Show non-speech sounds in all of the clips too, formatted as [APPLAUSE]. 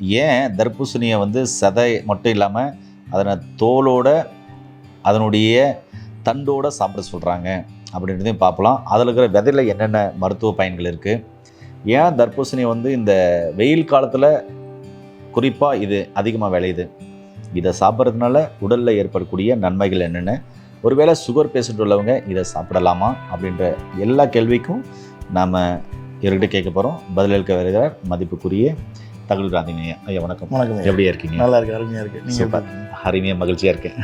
ஏன் தர்பூசணியை வந்து சதை மட்டும் இல்லாமல் அதனை தோலோட அதனுடைய தண்டோடு சாப்பிட சொல்கிறாங்க அப்படின்றதையும் பார்க்கலாம் அதில் இருக்கிற விதையில் என்னென்ன மருத்துவ பயன்கள் இருக்குது ஏன் தர்பூசணி வந்து இந்த வெயில் காலத்தில் குறிப்பாக இது அதிகமாக விளையுது? இதை சாப்பிட்றதுனால உடலில் ஏற்படக்கூடிய நன்மைகள் என்னென்ன? ஒருவேளை சுகர் பேஷண்ட் உள்ளவங்க இதை சாப்பிடலாமா? அப்படின்ற எல்லா கேள்விக்கும் நாம் இவர்கிட்ட கேட்க போகிறோம் பதிலளிக்க வருகிறார் மதிப்புக்குரிய தகவல் காந்திங்க ஐயா. வணக்கம் வணக்கம் ஐயா. எப்படி இருக்கீங்க நல்லா இருக்கு அருமையா இருக்கு நீங்க சூப்பர். எப்படி அருமையாக மகிழ்ச்சியாக இருக்கேன்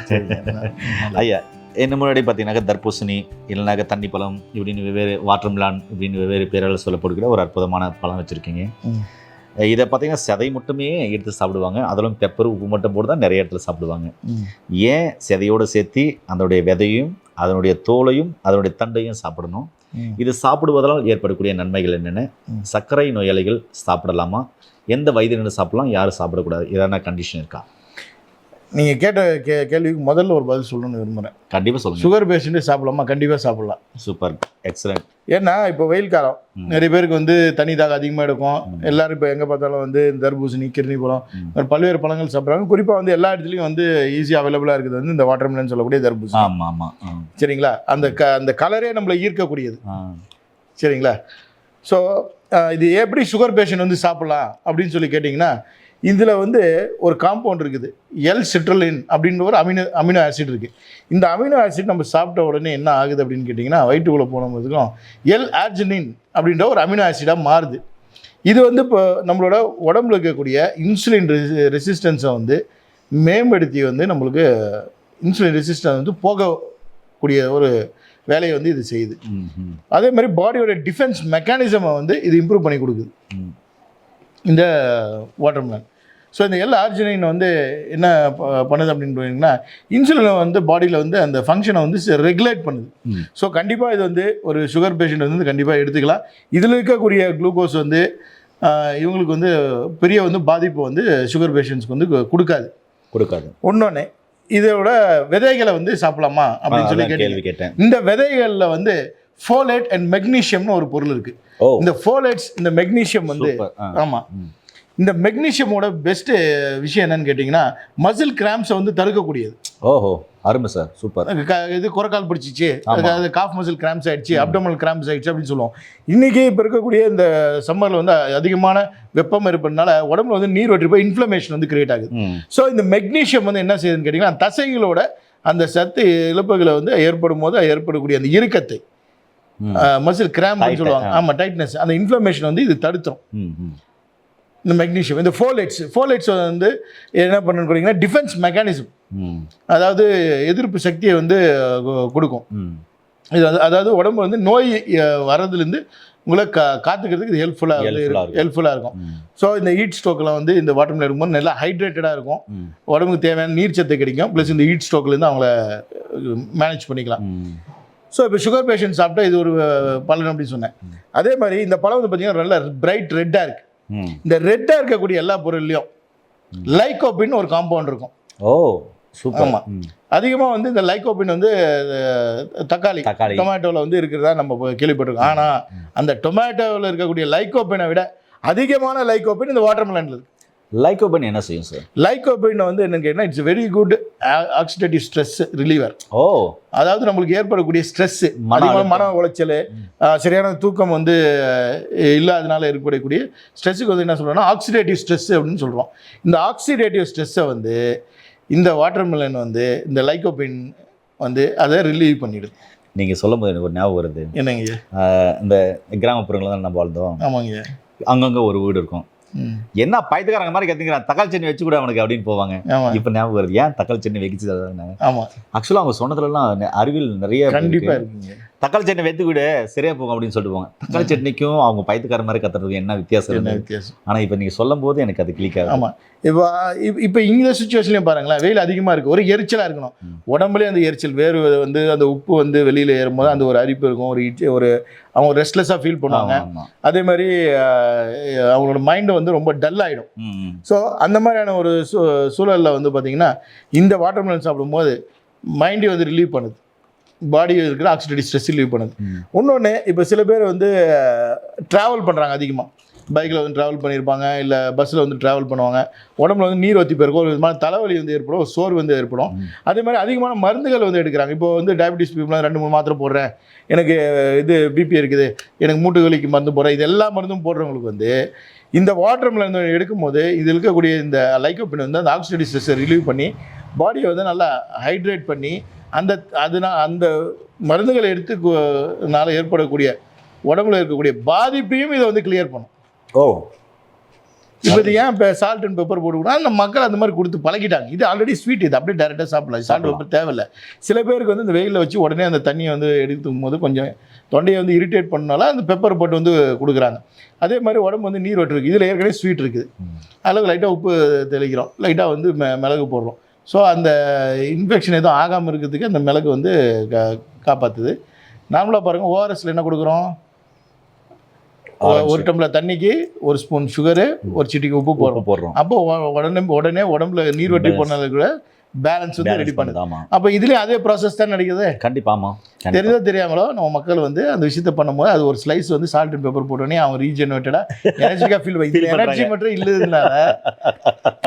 [LAUGHS] ஐயா என்ன முன்னாடி பார்த்தீங்கன்னாக்கா தர்பூசணி இல்லைனாக்கா தண்ணி பழம் இப்படின்னு வெவ்வேறு வாட்டர் மிலான் இப்படின்னு வெவ்வேறு பேரால் சொல்லப்படுகிற ஒரு அற்புதமான பழம் வச்சுருக்கீங்க. இதை பார்த்தீங்கன்னா சதை மட்டுமே எடுத்து சாப்பிடுவாங்க அதிலும் பெப்பர் உப்பு மட்டும் போட்டு தான் நிறைய இடத்துல சாப்பிடுவாங்க. ஏன் சதையோடு சேர்த்து அதனுடைய விதையும் அதனுடைய தோலையும் அதனுடைய தண்டையும் சாப்பிடணும். இது சாப்பிடுவதால் ஏற்படக்கூடிய நன்மைகள் என்னென்ன. சர்க்கரை நோயாளிகள் சாப்பிடலாமா? எந்த வயதினர் சாப்பிடலாம்? யாரும் சாப்பிடக்கூடாது. எதனா கண்டிஷன் இருக்கா? நீங்க கேட்ட கே கேள்விக்கு முதல்ல ஒரு பதில் சொல்லணும்னு விரும்புறேன். கண்டிப்பாக சொல்லுங்கள் சுகர் பேஷண்ட்டு சாப்பிடலாமா? கண்டிப்பா சாப்பிடலாம். சூப்பர் எக்ஸலண்ட் ஏன்னா இப்போ வெயில் காலம். நிறைய பேருக்கு வந்து தண்ணி தாகம் அதிகமாக எடுக்கும். எல்லாரும் இப்போ எங்கே பார்த்தாலும் வந்து தர்பூசணி கிருணி பழம் பல்வேறு பழங்கள் சாப்பிட்றாங்க. குறிப்பாக வந்து எல்லா இடத்துலையும் வந்து ஈஸியாக அவைலபிளாக இருக்குது வந்து இந்த வாட்டர் மிலன் சொல்லக்கூடிய தர்பூசணி. ஆமாம் ஆமாம் சரிங்களா? அந்த க அந்த கலரே நம்மளை ஈர்க்கக்கூடியது. சரிங்களா? ஸோ இது எப்படி சுகர் பேஷண்ட் வந்து சாப்பிடலாம் அப்படின்னு சொல்லி கேட்டிங்கன்னா இதில் வந்து ஒரு காம்பவுண்ட் இருக்குது. எல் சிட்ரலின் அப்படின்ற ஒரு அமினோ அமினோ ஆசிட் இருக்குது இந்த அமினோ ஆசிட் நம்ம சாப்பிட்ட உடனே என்ன ஆகுது அப்படின்னு கேட்டிங்கன்னா வயிற்றுக்குள்ளே போனதுக்கும் எல் ஆர்ஜினின் அப்படின்ற ஒரு அமினோ ஆசிடாக மாறுது. இது வந்து இப்போ நம்மளோட உடம்புல இருக்கக்கூடிய இன்சுலின் ரெசிஸ்டன்ஸை வந்து மேம்படுத்தி வந்து நம்மளுக்கு இன்சுலின் ரெசிஸ்டன்ஸ் வந்து போகக்கூடிய ஒரு வேலையை வந்து இது செய்யுது. அதே மாதிரி பாடியோட டிஃபென்ஸ் மெக்கானிசமை வந்து இது இம்ப்ரூவ் பண்ணி கொடுக்குது. இந்த வாட்டர்மெலன் ஸோ இந்த எல் ஆர்ஜினைன் வந்து என்ன பண்ணுது அப்படின்னு பார்த்தீங்கன்னா இன்சுலினை வந்து பாடியில் வந்து அந்த ஃபங்க்ஷனை வந்து ரெகுலேட் பண்ணுது. ஸோ கண்டிப்பாக இது வந்து ஒரு சுகர் பேஷண்ட் வந்து கண்டிப்பாக எடுத்துக்கலாம். இதில் இருக்கக்கூடிய குளுக்கோஸ் வந்து இவங்களுக்கு வந்து பெரிய வந்து பாதிப்பு வந்து சுகர் பேஷண்ட்ஸ்க்கு வந்து கொடுக்காது. கொடுக்காது. ஒன்னொன்று இதோட விதைகளை வந்து சாப்பிடலாமா அப்படின்னு சொல்லி கேட்டேன். இந்த விதைகளில் வந்து ஃபோலேட் அண்ட் மெக்னீஷியம்னு ஒரு பொருள் இருக்கு. ஓ. இந்த ஃபோலேட்ஸ் இந்த மெக்னீஷியம் வந்து சூப்பர் ஆ. ஆமா. ம். இந்த மெக்னீஷியமோட பெஸ்ட் விஷயம் என்னன்னு கேட்டிங்கன்னா மசில் கிராம்ஸை வந்து தடுக்கக்கூடியது. ஓஹோ அருமை சார் சூப்பர். இது குறைக்கால் பிடிச்சிச்சு. அதாவது காஃப் மசில் கிராம்ஸ் ஆயிடுச்சு அப்டமல் கிராம்ஸ் ஆயிடுச்சு அப்படின்னு சொல்லுவோம். இன்னைக்கு இப்போ இருக்கக்கூடிய இந்த சம்மரில் வந்து அதிகமான வெப்பம் இருப்பதுனால உடம்புல வந்து நீர் வற்றி போய் இன்ஃப்ளமேஷன் வந்து கிரியேட் ஆகுது. ஸோ இந்த மெக்னீஷியம் வந்து என்ன செய்யுதுன்னு கேட்டிங்கன்னா தசைகளோட அந்த சத்து இழப்புகளை வந்து ஏற்படும் போது ஏற்படக்கூடிய அந்த இறுக்கத்தை. மசில் Tight, சொல்லுவாங்க. ஆமாம் டைட்னஸ் அந்த இன்ஃப்ளமேஷன் வந்து இது தடுத்துரும். இந்த மெக்னீஷியம் இந்த ஃபோலேட்ஸ் ஃபோலேட்ஸ் வந்து என்ன பண்ணுன்னு கேட்டிங்கன்னா டிஃபென்ஸ் மெக்கானிசம் அதாவது எதிர்ப்பு சக்தியை வந்து கொடுக்கும். இது அது- அதாவது உடம்பு வந்து நோய் வர்றதுலேருந்து உங்களை கா காத்துக்கிறதுக்கு இது ஹெல்ப்ஃபுல்லாக இருக்கும். ஹெல்ப்ஃபுல்லாக இருக்கும். ஸோ இந்த ஹீட் ஸ்ட்ரோக்கில் வந்து இந்த வாட்டர் மிலன் இருக்கும்போது நல்லா ஹைட்ரேட்டடாக இருக்கும். உடம்புக்கு தேவையான நீர் சத்து கிடைக்கும். ப்ளஸ் இந்த ஹீட் ஸ்ட்ரோக்லேருந்து அவங்கள மேனேஜ் பண்ணிக்கலாம். ஸோ இப்போ சுகர் பேஷண்ட் சாப்பிட்டா இது ஒரு பலன் அப்படின்னு சொன்னேன். அதே மாதிரி இந்த பழம் வந்து பார்த்தீங்கன்னா நல்லா பிரைட் ரெட்டாக இருக்குது இந்த ரெட்டாக இருக்கக்கூடிய எல்லா பொருள்லையும் லைகோபின் ஒரு காம்பவுண்ட் இருக்கும். Oh super. அதிகமாக வந்து இந்த லைகோபின் வந்து தக்காளி டொமேட்டோவில் வந்து இருக்கிறதா நம்ம கேள்விப்பட்டிருக்கோம். ஆனால் அந்த டொமேட்டோவில் இருக்கக்கூடிய லைகோபினை விட அதிகமான லைகோபின் இந்த வாட்டர் மிலனில் லைக்கோபன் என்ன செய்யும் சார் லைகோபின் வந்து என்னன்னு கேட்டால் it's very good oxidative stress reliever oh. அதாவது நம்மளுக்கு ஏற்படக்கூடிய ஸ்ட்ரெஸ் மன அதிகமான. மன உளைச்சல் சரியான தூக்கம் வந்து இல்லாதனால ஏற்படக்கூடிய ஸ்ட்ரெஸ்ஸுக்கு வந்து என்ன சொல்கிறோம்னா ஆக்சிடேட்டிவ் ஸ்ட்ரெஸ் அப்படின்னு சொல்கிறோம் இந்த ஆக்சிடேட்டிவ் ஸ்ட்ரெஸ்ஸை வந்து இந்த வாட்டர் மிலன் வந்து இந்த லைகோபின் வந்து அதை ரிலீவ் பண்ணிடுது. நீங்கள் சொல்லும் போது எனக்கு ஒரு ஞாபகம் வருது. என்னங்க இந்த கிராமப்புறங்களில் தான் நம்ம வாழ்ந்தோம். ஆமாங்க. அங்கங்கே ஒரு வீடு இருக்கும். என்ன பயத்துக்காரங்க மாதிரி கற்றுக்கிறான் தக்காளி சட்னி வச்சு கூட அவனுக்கு அப்படின்னு போவாங்க. இப்போ ஞாபகம் வருது. ஏன் தக்காளி சட்னி வைக்கிச்சு ஆமாம் ஆக்சுவலாக அவங்க சொன்னதுலலாம் அறிவியல் நிறைய கண்டிப்பாக இருக்கு. இருக்குங்க. தக்காளி சட்னி வைத்து விடு சரியா போகும் அப்படின்னு சொல்லிட்டு போவாங்க தக்காளி சட்னிக்கும் அவங்க பயத்துக்கார மாதிரி கத்துறதுக்கு என்ன வித்தியாசம் என்ன வித்தியாசம்? ஆனா இப்போ நீங்க சொல்லும் போது எனக்கு அது கிளிக் ஆகும் ஆமாம் இப்போ இப்- இப்போ இந்த சுச்சுவேஷன்லையும் பாருங்களேன் வெயில் அதிகமாக இருக்குது ஒரு எரிச்சலாக இருக்கணும். உடம்புலேயே அந்த எரிச்சல் வேறு வந்து அந்த உப்பு வந்து வெளியில் ஏறும்போது அந்த ஒரு அரிப்பு இருக்கும். ஒரு ஒரு அவங்க ரெஸ்ட்லெஸ்ஸாக ஃபீல் பண்ணுவாங்க. அதே மாதிரி அவங்களோட மைண்டு வந்து ரொம்ப டல் ஆகிடும். ஸோ அந்த மாதிரியான ஒரு சூ சூழலில் வந்து பார்த்தீங்கன்னா இந்த வாட்டர் மெலன் சாப்பிடும்போது மைண்டை வந்து ரிலீவ் பண்ணுது. பாடி இருக்கிற ஆக்சிடேட்டிவ் ஸ்ட்ரெஸ் ரிலீவ் பண்ணுது. இன்னொன்று இப்போ சில பேர் வந்து ட்ராவல் பண்ணுறாங்க அதிகமாக பைக்கில் வந்து ட்ராவல் பண்ணியிருப்பாங்க இல்லை பஸ்ஸில் வந்து ட்ராவல் பண்ணுவாங்க. உடம்புல வந்து நீர் ஒத்தி போயிருக்கும் ஒரு விதமான தலைவலி வந்து ஏற்படும் ஒரு சோர்வு வந்து ஏற்படும். அதே மாதிரி அதிகமான மருந்துகள் வந்து எடுக்கிறாங்க. இப்போ வந்து டயபிட்டிஸ் பீப்புளாக ரெண்டு மூணு மாத்திரை போடுறேன். எனக்கு இது பிபி இருக்குது. எனக்கு மூட்டு வலிக்கு மருந்து போடுறேன். இது எல்லா மருந்தும் போடுறவங்களுக்கு வந்து இந்த வாட்டர் இருந்து எடுக்கும்போது இது இருக்கக்கூடிய இந்த லைக்கோப்பின் வந்து அந்த ஆக்சிடேட்டிவ் ஸ்ட்ரெஸ்ஸை ரிலீவ் பண்ணி பாடியை வந்து நல்லா ஹைட்ரேட் பண்ணி அந்த அதுனா அந்த மருந்துகளை எடுத்துனால ஏற்படக்கூடிய உடம்புல இருக்கக்கூடிய பாதிப்பையும் இதை வந்து கிளியர் பண்ணும். ஓ. இப்போ இது ஏன் இப்போ சால்ட் அண்ட் பெப்பர் போட்டுக்கூடாது அந்த மக்கள் அந்த மாதிரி கொடுத்து பழகிட்டாங்க. இது ஆல்ரெடி ஸ்வீட் இது அப்படியே டேரெக்டாக சாப்பிடலாம். சால்ட் பெப்பர் தேவையில்லை. சில பேருக்கு வந்து இந்த வெயிலில் வச்சு உடனே அந்த தண்ணியை வந்து எடுத்துக்கும் போது கொஞ்சம் தொண்டையை வந்து இரிட்டேட் பண்ணனால அந்த பெப்பர் போட்டு வந்து கொடுக்குறாங்க. அதே மாதிரி உடம்பு வந்து நீர் வட்டு இருக்குது இதில் ஏற்கனவே ஸ்வீட் இருக்குது. ம். அளவு லைட்டாக உப்பு தெளிக்கிறோம். லைட்டாக வந்து மி மிளகு போடுறோம். ஸோ அந்த இன்ஃபெக்ஷன் எதுவும் ஆகாமல் இருக்கிறதுக்கு அந்த மிளகு வந்து கா காப்பாற்றுது நார்மலாக பாருங்கள் ஓஆர்எஸ்ல என்ன கொடுக்குறோம். ஒரு டம்ளர் தண்ணிக்கு ஒரு ஸ்பூன் சுகரு ஒரு சிட்டிக்கு உப்பு போடுறோம் போடுறோம் அப்போ உடனே உடனே உடம்புல நீர்வட்டி Balance. போனது கூட பேலன்ஸ் வந்து ரெடி பண்ணுது அப்போ இதுலேயும் அதே ப்ராசஸ் தான் நடக்குது? கண்டிப்பா ஆமா. கண்டிப்பா. தெரிஞ்சோ தெரியாமலோ நம்ம மக்கள் வந்து அந்த விஷயத்த பண்ணும்போது அது ஒரு ஸ்லைஸ் வந்து சால்ட் அண்ட் பெப்பர் போட்டோன்னே அவன் ரீஜெனரேட்டடாக எனர்ஜிக்காக ஃபீல் பண்ணி எனர்ஜி. மட்டும் இல்லதுனால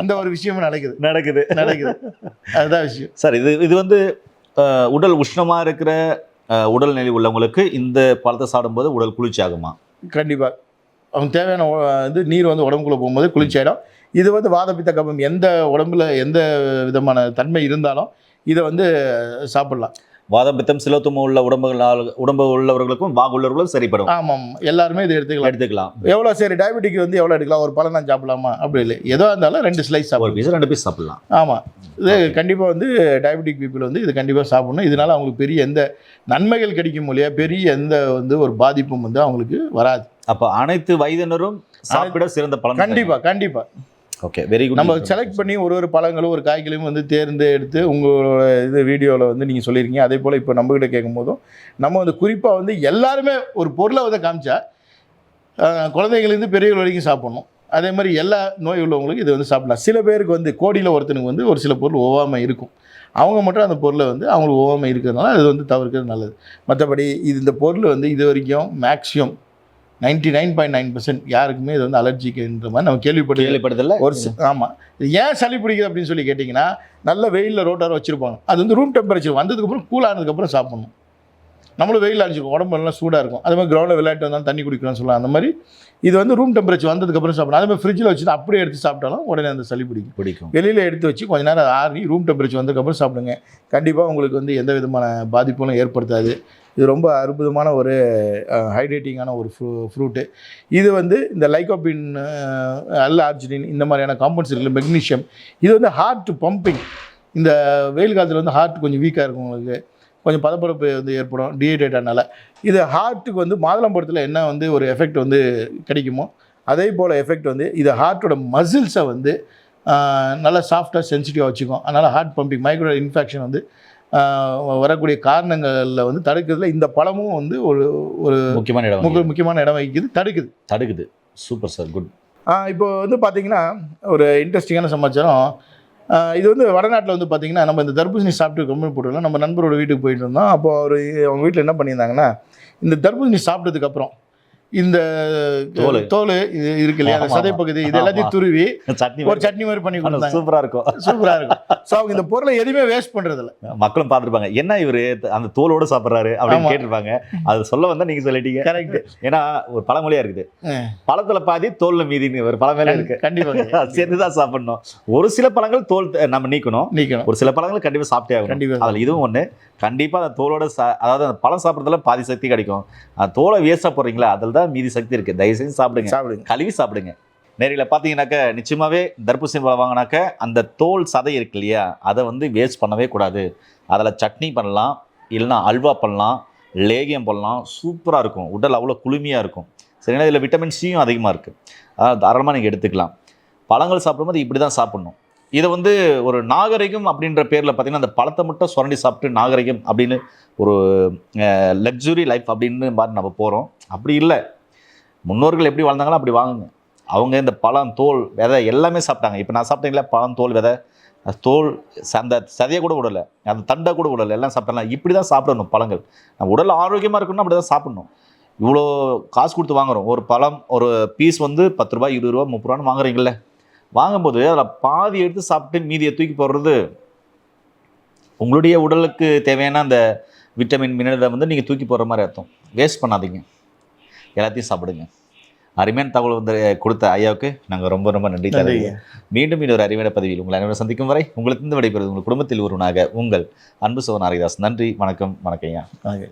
இந்த ஒரு விஷயமும் நடக்குது. நடக்குது. நடக்குது. அதுதான் விஷயம். சார் இது இது வந்து உடல் உஷ்ணமா இருக்கிற உடல்நிலை உள்ளவங்களுக்கு இந்த பழத்தை சாப்பிடும்போது உடல் குளிர்ச்சி ஆகுமா கண்டிப்பாக அவங்க தேவையான இது நீர் வந்து உடம்புக்குள்ளே போகும்போது குளிர்ச்சியாயிடும். இது வந்து வாதப்பித்த கபம் எந்த உடம்புல எந்த விதமான தன்மை இருந்தாலும் இதை வந்து சாப்பிடலாம். வாதம் பித்தம் சிலோத்தும உள்ள உடம்புகளால் உடம்பு உள்ளவர்களுக்கும் வாகு உள்ளவர்களும் சரிப்படும். ஆமாம் எல்லாருமே இதை எடுத்துக்கலாம். எடுத்துக்கலாம். எவ்வளோ சரி டயபெட்டிக் வந்து எவ்வளோ எடுக்கலாம்? ஒரு பழம் தான் சாப்பிடலாமா? அப்படி இல்லை. எதோ இருந்தாலும் ரெண்டு ஸ்லைஸ் ஒரு சாப்பிடலாம். பீஸ் ரெண்டு பீஸ் சாப்பிடலாம். ஆமாம் இது கண்டிப்பாக வந்து டயபெட்டிக் பீப்புள் வந்து இது கண்டிப்பாக சாப்பிடணும். இதனால அவங்களுக்கு பெரிய எந்த நன்மைகள் கிடைக்கும் இல்லையா பெரிய எந்த வந்து ஒரு பாதிப்பும் வந்து அவங்களுக்கு வராது. அப்ப அனைத்து வயதினரும் சாப்பிட சிறந்த பலன் கண்டிப்பாக கண்டிப்பாக ஓகே வெரி குட் நம்ம செலக்ட் பண்ணி ஒரு ஒரு பழங்களும் ஒரு காய்களையும் வந்து தேர்ந்து எடுத்து உங்களோட இது வீடியோவில் வந்து நீங்கள் சொல்லியிருக்கீங்க. அதே போல் இப்போ நம்மகிட்ட கேட்கும் போதும் நம்ம வந்து குறிப்பாக வந்து எல்லாருமே ஒரு பொருளை வந்து காமிச்சா அஹ், குழந்தைங்கள்லேருந்து பெரியவர்கள் வரைக்கும் சாப்பிடணும். அதே மாதிரி எல்லா நோய் உள்ளவங்களுக்கு இது வந்து சாப்பிடலாம். சில பேருக்கு வந்து கோடியில் ஒருத்தனுக்கு வந்து ஒரு சில பொருள் ஒவ்வாமை இருக்கும். அவங்க மட்டும் அந்த பொருளை வந்து அவங்களுக்கு ஒவ்வாமை இருக்கிறதுனால அது வந்து தவிர்க்கிறது நல்லது. மற்றபடி இது இந்த பொருள் வந்து இது வரைக்கும் maximum ninety nine point nine percent யாருக்குமே இது வந்து அலர்ஜிக்குன்ற மாதிரி நம்ம கேள்விப்பட்டு கேள்விப்படுதல ஒரு சி- ஆமா. இது ஏன் சளி பிடிக்குது அப்படின்னு சொல்லி கேட்டிங்கன்னா நல்ல வெயிலில் ரோட்டார் வச்சுருப்பாங்க. அது வந்து ரூம் டெம்பரேச்சர் வந்ததுக்கப்புறம் கூல் ஆனதுக்கப்புறம் சாப்பிடணும். நம்மளும் வெயில் அடிச்சிருக்கும் உடம்பு எல்லாம் சூடாக இருக்கும். அதே மாதிரி கிரௌண்டில் விளையாட்டு வந்தாலும் தண்ணி குடிக்கணும்னு சொல்லலாம். அந்த மாதிரி இது வந்து ரூம் டெம்பரேச்சர் வந்ததுக்கப்புறம் சாப்பிடணும் அதே மாதிரி ஃப்ரிட்ஜில் வச்சு அப்படியே எடுத்து சாப்பிட்டாலும் உடனே அந்த சளி பிடிக்கும். பிடிக்கும். வெளியில் எடுத்து வச்சு கொஞ்ச நேரம் ஆறி ரூம் டெம்பரேச்சர் வந்ததுக்கப்புறம் சாப்பிடுங்க. கண்டிப்பாக உங்களுக்கு வந்து எந்த விதமான பாதிப்பும் ஏற்படுத்தாது. இது ரொம்ப அற்புதமான ஒரு ஹைட்ரேட்டிங்கான ஒரு ஃப்ரூ ஃப்ரூட்டு இது வந்து இந்த லைகோபின் அல் ஆர்ஜினின் இந்த மாதிரியான காம்பவுண்ட்ஸ் இருக்குல்ல மெக்னீஷியம் இது வந்து ஹார்ட் பம்பிங் இந்த வெயில் காலத்தில் வந்து ஹார்ட் கொஞ்சம் வீக்காக இருக்கும் உங்களுக்கு. கொஞ்சம் பதப்பரப்பு வந்து ஏற்படும் டீஹைட்ரேட் ஆனால இது ஹார்ட்டுக்கு வந்து மாதுளம்பழத்தில் என்ன வந்து ஒரு எஃபெக்ட் வந்து கிடைக்குமோ அதே போல் எஃபெக்ட் வந்து இது ஹார்ட்டோட மசில்ஸை வந்து நல்லா சாஃப்டாக சென்சிட்டிவாக வச்சுக்கும். அதனால் ஹார்ட் பம்பிங் மைக்ரோ இன்ஃபெக்ஷன் வந்து வரக்கூடிய காரணங்களில் வந்து தடுக்கிறதுல இந்த பழமும் வந்து ஒரு ஒரு முக்கியமான இடம் முக்கிய முக்கியமான இடம் வகிக்குது தடுக்குது. தடுக்குது. Super sir good. இப்போ வந்து பார்த்தீங்கன்னா ஒரு இன்ட்ரெஸ்டிங்கான சமாச்சாரம். இது வந்து வடநாட்டில் வந்து பார்த்தீங்கன்னா நம்ம இந்த தர்பூசணி சாப்பிட்டு கம்மி போட்டுருந்தோம் நம்ம நண்பரோட வீட்டுக்கு போயிட்டு இருந்தோம் அப்போ அவர் அவங்க வீட்டில் என்ன பண்ணியிருந்தாங்கன்னா இந்த தர்பூசணி சாப்பிட்டதுக்கப்புறம் இந்த தோலு. தோல் இது இருக்கு இல்லையா? அந்த சதை ஆமா. பகுதி இது எல்லாத்தையும் துருவி சட்னி ஒரு சட்னி மாதிரி பண்ணி கொடுத்தாங்க. சூப்பரா இருக்கும். சூப்பராக இருக்கும். ஸோ அவங்க இந்த பொருளை எதுவுமே வேஸ்ட் பண்ணுறதில்ல மக்களும் பார்த்துருப்பாங்க. என்ன இவரு அந்த தோலோட சாப்பிடுறாரு அப்படின்னு. கேட்டிருப்பாங்க. அது சொல்ல வந்தா நீங்க சொல்லிட்டீங்க. கரெக்ட் ஏன்னா ஒரு பழமொழியா இருக்குது. பழத்துல பாதி தோல்ல மீதின்னு ஒரு பழமொழி இருக்கு. கண்டிப்பாக அது சேர்த்துதான் சாப்பிடணும். ஒரு சில பழங்கள் தோல் நம்ம நீக்கணும். நீக்கணும். ஒரு சில பழங்கள் கண்டிப்பா சாப்பிட்டே ஆகணும். கண்டிப்பாக அதுல இதுவும் ஒண்ணு. கண்டிப்பா அந்த தோலோட சா- அதாவது அந்த பழம் சாப்பிட்றதுல பாதி சக்தி கிடைக்கும். அந்த தோலை வேஸ்டா போடுறீங்களா அதில் தான் மீதி சக்தி இருக்கு. தயவு செஞ்சு சாப்பிடுங்க. சாப்பிடுங்க. கழுவி சாப்பிடுங்க. நேரில் பார்த்தீங்கன்னாக்க நிச்சயமாவே தர்பூசணி பழம் வாங்கினாக்க அந்த தோல் சதை இருக்கு இல்லையா அதை வந்து வேஸ்ட் பண்ணவே கூடாது. அதில் சட்னி பண்ணலாம் இல்லைன்னா அல்வா பண்ணலாம் லேகியம் பண்ணலாம் சூப்பராக இருக்கும். உடல் அவ்வளோ குளுமையாக இருக்கும். சரிங்களா இதில் விட்டமின் சியும் அதிகமாக இருக்குது அதாவது தாராளமாக நீங்கள் எடுத்துக்கலாம். பழங்கள் சாப்பிடும்போது இப்படி தான் சாப்பிடணும். இதை வந்து ஒரு நாகரிகம் அப்படின்ற பேரில் பார்த்தீங்கன்னா அந்த பழத்தை மட்டும் சுரண்டி சாப்பிட்டு நாகரிகம் அப்படின்னு ஒரு லக்ஸுரி லைஃப் அப்படின்னு மாதிரி நம்ம போகிறோம் அப்படி இல்லை. முன்னோர்கள் எப்படி வாழ்ந்தாங்களோ அப்படி வாங்குங்க. அவங்க இந்த பழம் தோல் விதை எல்லாமே சாப்பிட்டாங்க. இப்போ நான் சாப்பிட்டீங்களா பழம் தோல் விதை. தோல் அந்த சதையை கூட விடலை. அந்த தண்டை கூட விடலை. எல்லாம் சாப்பிட்டலாம் இப்படி தான் சாப்பிடணும் பழங்கள். நம்ம உடல் ஆரோக்கியமாக இருக்கணும்னா அப்படி தான் சாப்பிடணும். இவ்வளோ காசு கொடுத்து வாங்குறோம். ஒரு பழம் ஒரு பீஸ் வந்து பத்து ரூபாய் இருபது ரூபா முப்பது ரூபான்னு வாங்குறீங்களே வாங்கும்போது அதில் பாதி எடுத்து சாப்பிட்டு மீதியை தூக்கி போடுறது உங்களுடைய உடலுக்கு தேவையான அந்த விட்டமின் மினரலை வந்து நீங்கள் தூக்கி போடுற மாதிரி அர்த்தம். வேஸ்ட் பண்ணாதீங்க. எல்லாத்தையும் சாப்பிடுங்க. அருமையான தகவல் வந்து கொடுத்த ஐயாவுக்கு நாங்கள் ரொம்ப ரொம்ப நன்றி. தருகிறோம் மீண்டும் இன்னொரு அறிவியல் பதிவில் உங்களை அனைவரும் சந்திக்கும் வரை உங்களுக்கு விடைபெறுவது உங்கள் குடும்பத்தில் ஒருவனாக உங்கள் அன்பு சோன் ஹரிதாஸ் நன்றி வணக்கம் வணக்கம் ஐயா.